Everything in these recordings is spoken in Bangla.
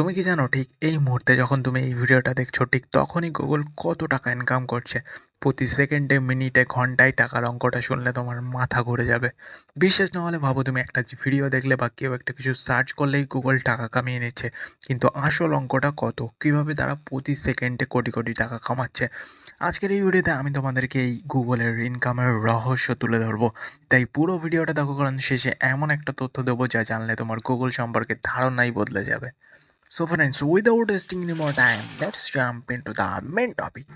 তুমি কি জানো ঠিক এই মুহূর্তে যখন তুমি এই ভিডিওটা দেখছ, ঠিক তখনই গুগল কত টাকা ইনকাম করছে? প্রতি সেকেন্ডে মিনিটে ঘন্টায় টাকার অঙ্কটা শুনলে তোমার মাথা ঘুরে যাবে। বিশ্বাস না হলে ভাবো তুমি একটা ভিডিও দেখলে বা কেউ একটা কিছু সার্চ করলেই গুগল টাকা কামিয়ে নিচ্ছে। কিন্তু আসল অঙ্কটা কত? কীভাবে তারা প্রতি সেকেন্ডে কোটি কোটি টাকা কামাচ্ছে? আজকের এই ভিডিওতে আমি তোমাদেরকে এই গুগলের ইনকামের রহস্য তুলে ধরবো। তাই পুরো ভিডিওটা দেখো, কারণ শেষে এমন একটা তথ্য দেবো যা জানলে তোমার গুগল সম্পর্কে ধারণাই বদলে যাবে। So friends, without wasting any more time, let's jump into the main topic.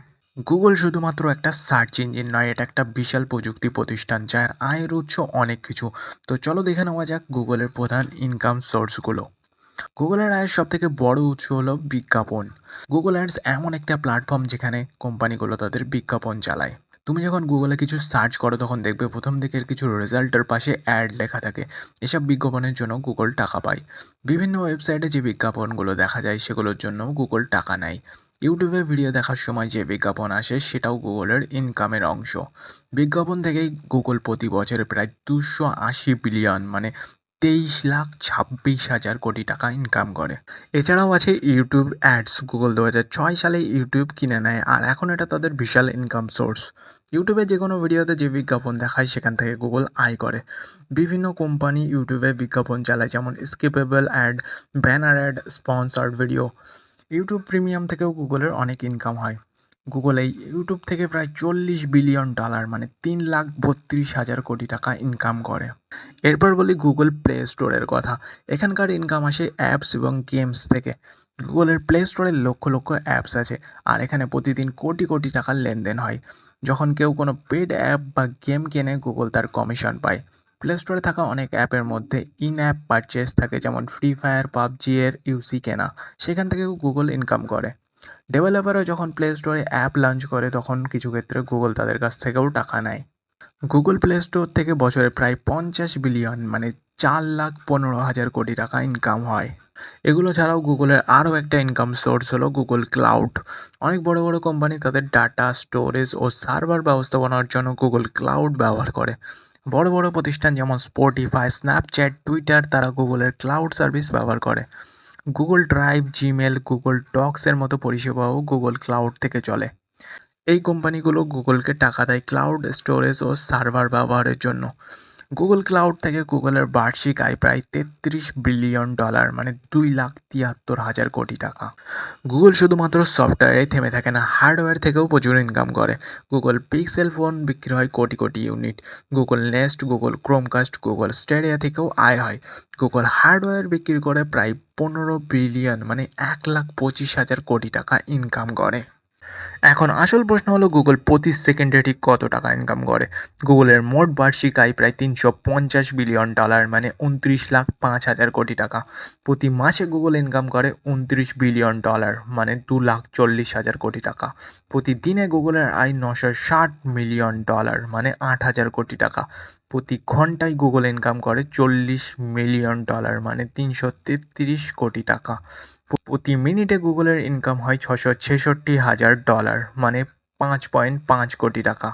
Google শুধুমাত্র একটা সার্চ ইঞ্জিন নয় এটা একটা বিশাল প্রযুক্তি প্রতিষ্ঠান যার আয়ের উৎস অনেক কিছু। তো চলো দেখে নেওয়া যাক গুগলের প্রধান ইনকাম সোর্সগুলো গুগলের আয়ের সব থেকে বড় উৎস হলো বিজ্ঞাপন। গুগল অ্যাডস এমন একটা প্ল্যাটফর্ম যেখানে কোম্পানিগুলো তাদের বিজ্ঞাপন চালায়। তুমি যখন গুগলে কিছু সার্চ করো, তখন দেখবে প্রথম দিকের কিছু রেজাল্টের পাশে অ্যাড লেখা থাকে। এসব বিজ্ঞাপনের জন্য গুগল টাকা পায়। বিভিন্ন ওয়েবসাইটে যে বিজ্ঞাপনগুলো দেখা যায়, সেগুলোর জন্য গুগল টাকা নেয়। ইউটিউবে ভিডিও দেখার সময় যে বিজ্ঞাপন আসে, সেটাও গুগলের ইনকামের অংশ। বিজ্ঞাপন থেকেই গুগল প্রতি বছরে প্রায় দুশো আশি বিলিয়ন মানে তেইশ লাখ ছাব্বিশ হাজার কোটি টাকা ইনকাম করে। এছাড়াও আছে ইউটিউব অ্যাডস গুগল দু হাজার ছয় সালে ইউটিউব কিনে নেয়, আর এখন এটা তাদের বিশাল ইনকাম সোর্স ইউটিউবে যে কোনো ভিডিওতে যে বিজ্ঞাপন দেখায়, সেখান থেকে গুগল আয় করে। বিভিন্ন কোম্পানি ইউটিউবে বিজ্ঞাপন চালায়, যেমন skippable ad banner ad sponsored video YouTube premium থেকেও গুগলের অনেক ইনকাম হয়। গুগল এই ইউটিউব থেকে প্রায় চল্লিশ বিলিয়ন ডলার মানে তিন লাখ বত্রিশ হাজার কোটি টাকা ইনকাম করে। এরপর বলি গুগল প্লে স্টোরের কথা। এখানকার ইনকাম আসে অ্যাপস এবং গেমস থেকে। গুগলের প্লে স্টোরে লক্ষ লক্ষ অ্যাপস আছে আর এখানে প্রতিদিন কোটি কোটি টাকার লেনদেন হয়। যখন কেউ কোনো পেড অ্যাপ বা গেম কেনে গুগল তার কমিশন পায়। প্লে স্টোরে থাকা অনেক অ্যাপের মধ্যে ইন অ্যাপ পারচেস থাকে, যেমন ফ্রি ফায়ার পাবজি এর ইউসি কেনা। সেখান থেকেও গুগল ইনকাম করে। ডেভেলপাররা যখন প্লে স্টোরে অ্যাপ লঞ্চ করে, তখন কিছু ক্ষেত্রে গুগল তাদের কাছ থেকেও টাকা নেয়। গুগল প্লে স্টোর থেকে বছরে প্রায় পঞ্চাশ বিলিয়ন মানে চার লাখ পনেরো হাজার কোটি টাকা ইনকাম হয়। এগুলো ছাড়াও গুগলের আরও একটা ইনকাম সোর্স হলো গুগল ক্লাউড অনেক বড় বড় কোম্পানি তাদের ডাটা স্টোরেজ ও সার্ভার ব্যবস্থাপনার জন্য গুগল ক্লাউড ব্যবহার করে। বড় বড় প্রতিষ্ঠান যেমন স্পটিফাই স্ন্যাপচ্যাট টুইটার তারা গুগলের ক্লাউড সার্ভিস ব্যবহার করে। গুগল ড্রাইভ জিমেল গুগল ডক্সের মতো পরিষেবাও গুগল ক্লাউড থেকে চলে। এই কোম্পানিগুলো গুগলকে টাকা দেয় ক্লাউড স্টোরেজ ও সার্ভার ব্যবহারের জন্য। গুগল ক্লাউড থেকে গুগলের বার্ষিক আয় প্রায় তেত্রিশ বিলিয়ন ডলার মানে দুই লাখ তিয়াত্তর হাজার কোটি টাকা। গুগল শুধুমাত্র সফটওয়্যারে থেমে থাকে না, হার্ডওয়্যার থেকেও প্রচুর ইনকাম করে। গুগল পিক্সেল ফোন বিক্রি হয় crore crore unit Google Nest Google Chromecast Google Stadia থেকেও আয় হয়। গুগল হার্ডওয়্যার বিক্রি করে প্রায় পনেরো বিলিয়ন মানে এক লাখ পঁচিশ হাজার কোটি টাকা ইনকাম করে। এখন আসল প্রশ্ন হলো গুগল প্রতি সেকেন্ডে ঠিক কত টাকা ইনকাম করে? গুগলের মোট বার্ষিক আয় প্রায় তিনশো পঞ্চাশ বিলিয়ন ডলার মানে উনত্রিশ লাখ পাঁচ হাজার কোটি টাকা। প্রতি মাসে গুগল ইনকাম করে উনত্রিশ বিলিয়ন ডলার মানে দু লাখ চল্লিশ হাজার কোটি টাকা। প্রতিদিনে গুগলের আয় নশো ষাট মিলিয়ন ডলার মানে আট হাজার কোটি টাকা। প্রতি ঘন্টায় গুগল ইনকাম করে চল্লিশ মিলিয়ন ডলার মানে তিনশো তেত্রিশ কোটি টাকা। প্রতি মিনিটে গুগলের ইনকাম হয় ছশো ছেষট্টি হাজার ডলার মানে পাঁচ পয়েন্ট পাঁচ কোটি টাকা।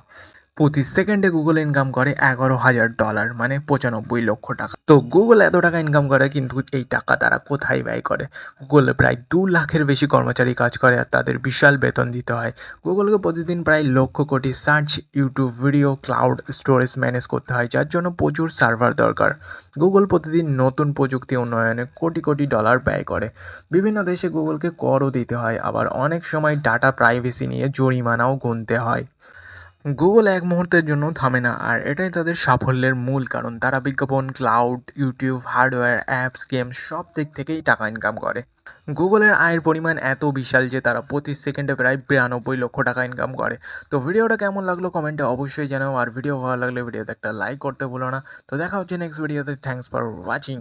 প্রতি সেকেন্ডে গুগল ইনকাম করে এগারো হাজার ডলার মানে পঁচানব্বই লক্ষ টাকা। তো গুগল এত টাকা ইনকাম করে, কিন্তু এই টাকা তারা কোথায় ব্যয় করে? গুগলে প্রায় দু লাখের বেশি কর্মচারী কাজ করে আর তাদের বিশাল বেতন দিতে হয়। গুগলকে প্রতিদিন প্রায় lakh crore search YouTube video cloud storage manage করতে হয়, যার জন্য প্রচুর সার্ভার দরকার। গুগল প্রতিদিন নতুন প্রযুক্তি উন্নয়নে কোটি কোটি ডলার ব্যয় করে। বিভিন্ন দেশে গুগলকে করও দিতে হয়, আবার অনেক সময় ডাটা প্রাইভেসি নিয়ে জরিমানাও গুনতে হয়। গুগল এক মুহূর্তের জন্য থামে না, আর এটাই তাদের সাফল্যের মূল কারণ। তারা বিজ্ঞাপন cloud YouTube hardware apps game সব দিক থেকেই টাকা ইনকাম করে। গুগলের আয়ের পরিমাণ এত বিশাল যে তারা প্রতি সেকেন্ডে প্রায় বিরানব্বই লক্ষ টাকা ইনকাম করে। তো ভিডিওটা কেমন লাগল কমেন্টে অবশ্যই জানাও, আর ভিডিও ভালো লাগলে ভিডিওতে একটা লাইক করতে ভুলো না। তো দেখা হচ্ছে নেক্সট ভিডিওতে থ্যাংকস ফর ওয়াচিং